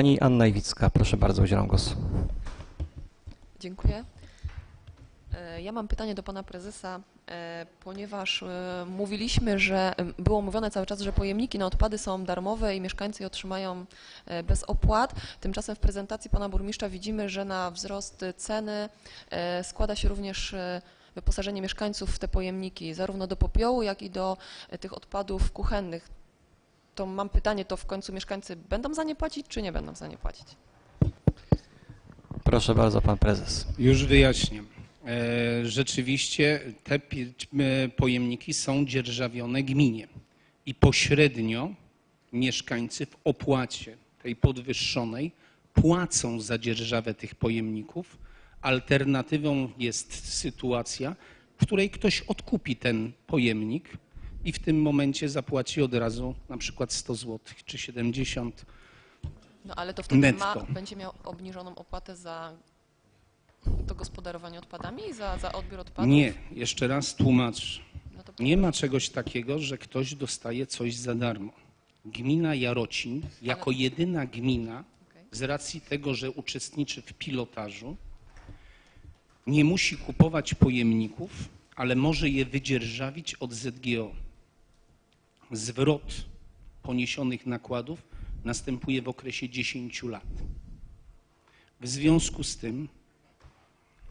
Pani Anna Iwicka, proszę bardzo, udzielam głosu. Dziękuję. E, Ja mam pytanie do pana prezesa, e, ponieważ e, mówiliśmy, że było mówione cały czas, że pojemniki na odpady są darmowe i mieszkańcy je otrzymają bez opłat. Tymczasem w prezentacji pana burmistrza widzimy, że na wzrost ceny składa się również wyposażenie mieszkańców w te pojemniki, zarówno do popiołu, jak i do tych odpadów kuchennych. To mam pytanie, to w końcu mieszkańcy będą za nie płacić, czy nie będą za nie płacić? Proszę bardzo, pan prezes. Już wyjaśniam. E, Rzeczywiście te e, pojemniki są dzierżawione gminie i pośrednio mieszkańcy w opłacie tej podwyższonej płacą za dzierżawę tych pojemników. Alternatywą jest sytuacja, w której ktoś odkupi ten pojemnik i w tym momencie zapłaci od razu na przykład 100 zł czy 70 No ale to wtedy ma, Netto. będzie miał obniżoną opłatę za to gospodarowanie odpadami i za, za odbiór odpadów? Nie, jeszcze raz tłumacz. No to Nie ma czegoś takiego, że ktoś dostaje coś za darmo. Gmina Jarocin, jako jedyna gmina, Okej. z racji tego, że uczestniczy w pilotażu, nie musi kupować pojemników, ale może je wydzierżawić od ZGO. Zwrot poniesionych nakładów następuje w okresie 10 lat. W związku z tym,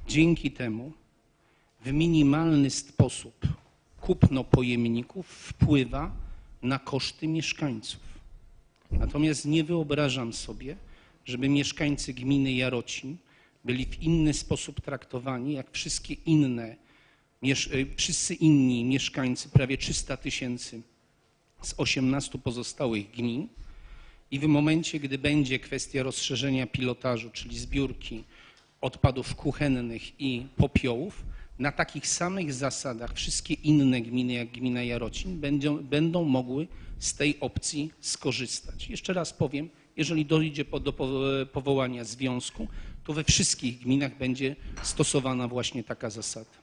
dzięki temu, w minimalny sposób kupno pojemników wpływa na koszty mieszkańców. Natomiast nie wyobrażam sobie, żeby mieszkańcy gminy Jarocin byli w inny sposób traktowani jak wszystkie inne, y, wszyscy inni mieszkańcy, prawie 300 tysięcy z 18 pozostałych gmin. I w momencie, gdy będzie kwestia rozszerzenia pilotażu, czyli zbiórki odpadów kuchennych i popiołów, na takich samych zasadach wszystkie inne gminy, jak gmina Jarocin, będą, będą mogły z tej opcji skorzystać. Jeszcze raz powiem, jeżeli dojdzie do po- powołania związku, to we wszystkich gminach będzie stosowana właśnie taka zasada.